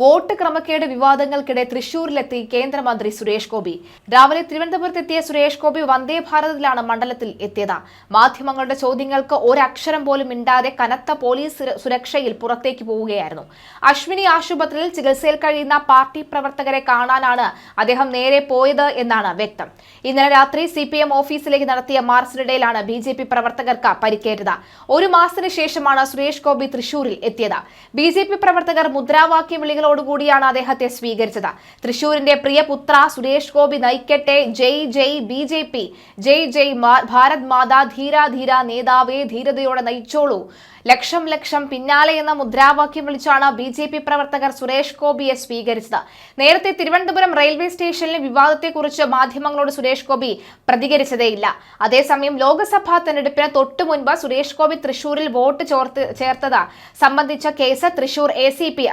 Vote ക്രമക്കേട് വിവാദങ്ങൾക്കിടെ തൃശൂരിലെത്തി കേന്ദ്രമന്ത്രി സുരേഷ് ഗോപി. രാവിലെ തിരുവനന്തപുരത്തെത്തിയ സുരേഷ് ഗോപി വന്ദേ ഭാരതിലാണ് മണ്ഡലത്തിൽ എത്തിയത്. മാധ്യമങ്ങളുടെ ചോദ്യങ്ങൾക്ക് ഒരക്ഷരം പോലും മിണ്ടാതെ കനത്ത പോലീസ് സുരക്ഷയിൽ പുറത്തേക്ക് പോവുകയായിരുന്നു. അശ്വിനി ആശുപത്രിയിൽ ചികിത്സയിൽ കഴിയുന്ന പാർട്ടി പ്രവർത്തകരെ കാണാനാണ് അദ്ദേഹം നേരെ പോയത് എന്നാണ് വ്യക്തം. ഇന്നലെ രാത്രി സി ഓഫീസിലേക്ക് നടത്തിയ മാർച്ചിനിടയിലാണ് ബി ജെ പി പ്രവർത്തകർക്ക് പരിക്കേറ്റത്. ഒരു മാസത്തിന് ശേഷമാണ് സുരേഷ് ഗോപി തൃശൂരിൽ എത്തിയത്. ബി ജെ പി പ്രവർത്തകർ മുദ്രാവാക്യ വിളികളോടുകൂടിയാണ് അദ്ദേഹത്തെ സ്വീകരിച്ചത്. തൃശൂരിന്റെ പ്രിയപുത്ര സുരേഷ് ഗോപി നയിക്കട്ടെ. ജയ് ജയ് ബി ജെ പി. ജയ് ജയ് ഭാരത് മാതാ ധീര ധീര നേതാവേ ധീരതയോടെ നയിച്ചോളൂ. ലക്ഷം ലക്ഷം പിന്നാലെ എന്ന മുദ്രാവാക്യം വിളിച്ചാണ് ബി ജെ പി പ്രവർത്തകർ സുരേഷ് ഗോപിയെ സ്വീകരിച്ചത്. നേരത്തെ തിരുവനന്തപുരം റെയിൽവേ സ്റ്റേഷനിലെ വിവാദത്തെക്കുറിച്ച് മാധ്യമങ്ങളോട് സുരേഷ് ഗോപി പ്രതികരിച്ചതേയില്ല. അതേസമയം ലോക്സഭാ തെരഞ്ഞെടുപ്പിന് തൊട്ടു മുൻപ് സുരേഷ് ഗോപി തൃശൂരിൽ വോട്ട് ചോർത്ത് ചേർത്തത് സംബന്ധിച്ച കേസ് തൃശൂർ എ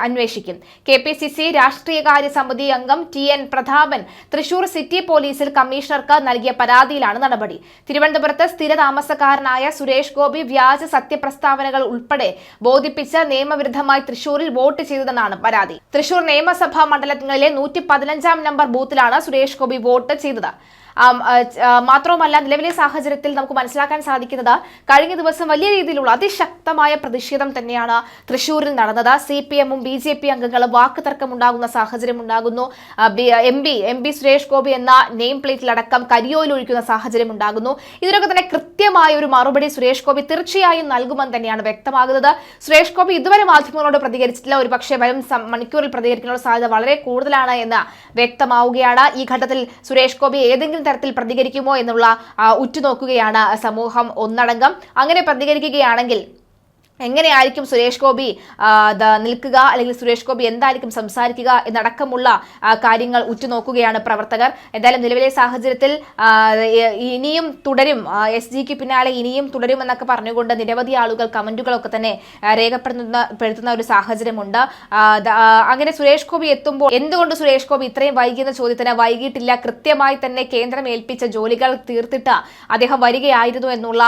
അന്വേഷിക്കും. കെ പി സി സി രാഷ്ട്രീയകാര്യ സമിതി അംഗം T N Prathapan Thrissur city പോലീസിൽ കമ്മീഷണർക്ക് നൽകിയ പരാതിയിലാണ് നടപടി. തിരുവനന്തപുരത്ത് സ്ഥിര താമസക്കാരനായ സുരേഷ് ഗോപി വ്യാജ സത്യപ്രസ്താവനകൾ ഉൾപ്പെടെ ബോധിപ്പിച്ച് നിയമവിരുദ്ധമായി തൃശൂരിൽ വോട്ട് ചെയ്തതെന്നാണ് പരാതി. തൃശൂർ നിയമസഭാ മണ്ഡലങ്ങളിലെ നൂറ്റി പതിനഞ്ചാം നമ്പർ ബൂത്തിലാണ് സുരേഷ് ഗോപി വോട്ട് ചെയ്തത്. മാത്രവുമല്ല നിലവിലെ സാഹചര്യത്തിൽ നമുക്ക് മനസ്സിലാക്കാൻ സാധിക്കുന്നത് കഴിഞ്ഞ ദിവസം വലിയ രീതിയിലുള്ള അതിശക്തമായ പ്രതിഷേധം തന്നെയാണ് തൃശൂരിൽ നടന്നത്. സി പി എമ്മും ബി ജെ പി അംഗങ്ങളും വാക്കുതർക്കം തർക്കമുണ്ടാകുന്ന സാഹചര്യം ഉണ്ടാകുന്നു M P M P Suresh Gopi എന്ന നെയിം പ്ലേറ്റിലടക്കം കരിയോയിൽ ഒഴിക്കുന്ന സാഹചര്യം ഉണ്ടാകുന്നു ഇതിനൊക്കെ തന്നെ കൃത്യമായ ഒരു മറുപടി സുരേഷ് ഗോപി തീർച്ചയായും നൽകുമെന്ന് തന്നെയാണ് വ്യക്തമാകുന്നത്. സുരേഷ് ഗോപി ഇതുവരെ മാധ്യമങ്ങളോട് പ്രതികരിച്ചിട്ടില്ല. ഒരു പക്ഷേ വരും മണിക്കൂറിൽ പ്രതികരിക്കാനുള്ള സാധ്യത വളരെ കൂടുതലാണ് എന്ന് വ്യക്തമാവുകയാണ്. ഈ ഘട്ടത്തിൽ സുരേഷ് ഗോപി ഏതെങ്കിലും തരത്തിൽ പ്രതികരിക്കുമോ എന്നുള്ള ഉറ്റുനോക്കുകയാണ് സമൂഹം ഒന്നടങ്കം. അങ്ങനെ പ്രതികരിക്കുകയാണെങ്കിൽ എങ്ങനെയായിരിക്കും സുരേഷ് ഗോപി നിൽക്കുക അല്ലെങ്കിൽ സുരേഷ് ഗോപി എന്തായിരിക്കും സംസാരിക്കുക എന്നടക്കമുള്ള കാര്യങ്ങൾ ഉറ്റുനോക്കുകയാണ് പ്രവർത്തകർ. എന്തായാലും നിലവിലെ സാഹചര്യത്തിൽ ഇനിയും തുടരും. എസ് ജിക്ക് പിന്നാലെ ഇനിയും തുടരും എന്നൊക്കെ പറഞ്ഞുകൊണ്ട് നിരവധി ആളുകൾ കമന്റുകളൊക്കെ തന്നെ രേഖപ്പെടുത്തുന്ന പെടുത്തുന്ന ഒരു സാഹചര്യമുണ്ട്. അങ്ങനെ സുരേഷ് ഗോപി എത്തുമ്പോൾ എന്തുകൊണ്ട് സുരേഷ് ഗോപി ഇത്രയും വൈകിയെന്ന ചോദ്യത്തിന് വൈകിട്ടില്ല കൃത്യമായി തന്നെ കേന്ദ്രം ഏൽപ്പിച്ച ജോലികൾ തീർത്തിട്ട് അദ്ദേഹം വരികയായിരുന്നു എന്നുള്ള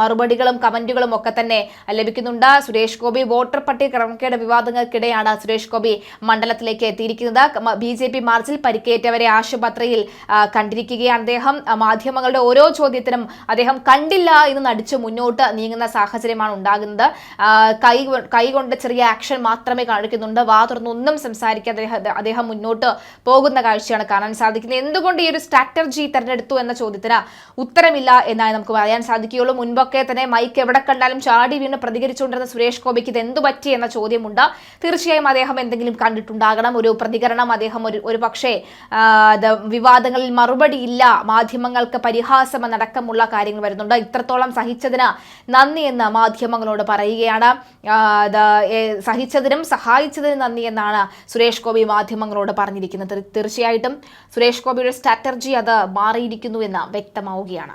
മറുപടികളും കമന്റുകളും ഒക്കെ തന്നെ ലഭിക്കുന്നുണ്ട്. സുരേഷ് ഗോപി വോട്ടർ പട്ടിക ക്രമക്കേട് വിവാദങ്ങൾക്കിടെയാണ് സുരേഷ് ഗോപി മണ്ഡലത്തിലേക്ക് എത്തിയിരിക്കുന്നത്. ബി ജെ പി മാർച്ചിൽ പരിക്കേറ്റവരെ ആശുപത്രിയിൽ കണ്ടിരിക്കുകയാണ് അദ്ദേഹം. മാധ്യമങ്ങളുടെ ഓരോ ചോദ്യത്തിനും അദ്ദേഹം കണ്ടില്ല എന്ന് നടിച്ച് മുന്നോട്ട് നീങ്ങുന്ന സാഹചര്യമാണ് ഉണ്ടാകുന്നത്. കൈ കൈകൊണ്ട് ചെറിയ ആക്ഷൻ മാത്രമേ കാണിക്കുന്നുണ്ട്. വാ തുറന്നൊന്നും സംസാരിക്കാതെ അദ്ദേഹം- അദ്ദേഹം മുന്നോട്ട് പോകുന്ന കാഴ്ചയാണ് കാണാൻ സാധിക്കുന്നത്. എന്തുകൊണ്ട് ഈ ഒരു സ്ട്രാറ്റജി തെരഞ്ഞെടുത്തു എന്ന ചോദ്യത്തിന് ഉത്തരമില്ല എന്നായി നമുക്ക് പറയാൻ സാധിക്കുകയുള്ളൂ. മുൻപൊക്കെ തന്നെ മൈക്ക് എവിടെ കണ്ടാലും ചാടി വീണ് പ്രതികരിച്ചുകൊണ്ടിരുന്ന സുരേഷ് ഗോപിക്ക് ഇത് എന്തു പറ്റി എന്ന ചോദ്യമുണ്ട്. തീർച്ചയായും അദ്ദേഹം എന്തെങ്കിലും കണ്ടിട്ടുണ്ടാകണം. ഒരു പ്രതികരണം അദ്ദേഹം ഒരു ഒരു പക്ഷേ വിവാദങ്ങളിൽ മറുപടിയില്ല മാധ്യമങ്ങൾക്ക് പരിഹാസം അടക്കമുള്ള കാര്യങ്ങൾ വരുന്നുണ്ട്. ഇത്രത്തോളം സഹിച്ചതിന് നന്ദി എന്ന് മാധ്യമങ്ങളോട് പറയുകയാണ്. സഹിച്ചതിനും സഹായിച്ചതിനും നന്ദി എന്നാണ് സുരേഷ് ഗോപി മാധ്യമങ്ങളോട് പറഞ്ഞിരിക്കുന്നത്. തീർച്ചയായിട്ടും സുരേഷ് ഗോപിയുടെ സ്ട്രാറ്റജി അത് മാറിയിരിക്കുന്നു എന്ന് വ്യക്തമാവുകയാണ്.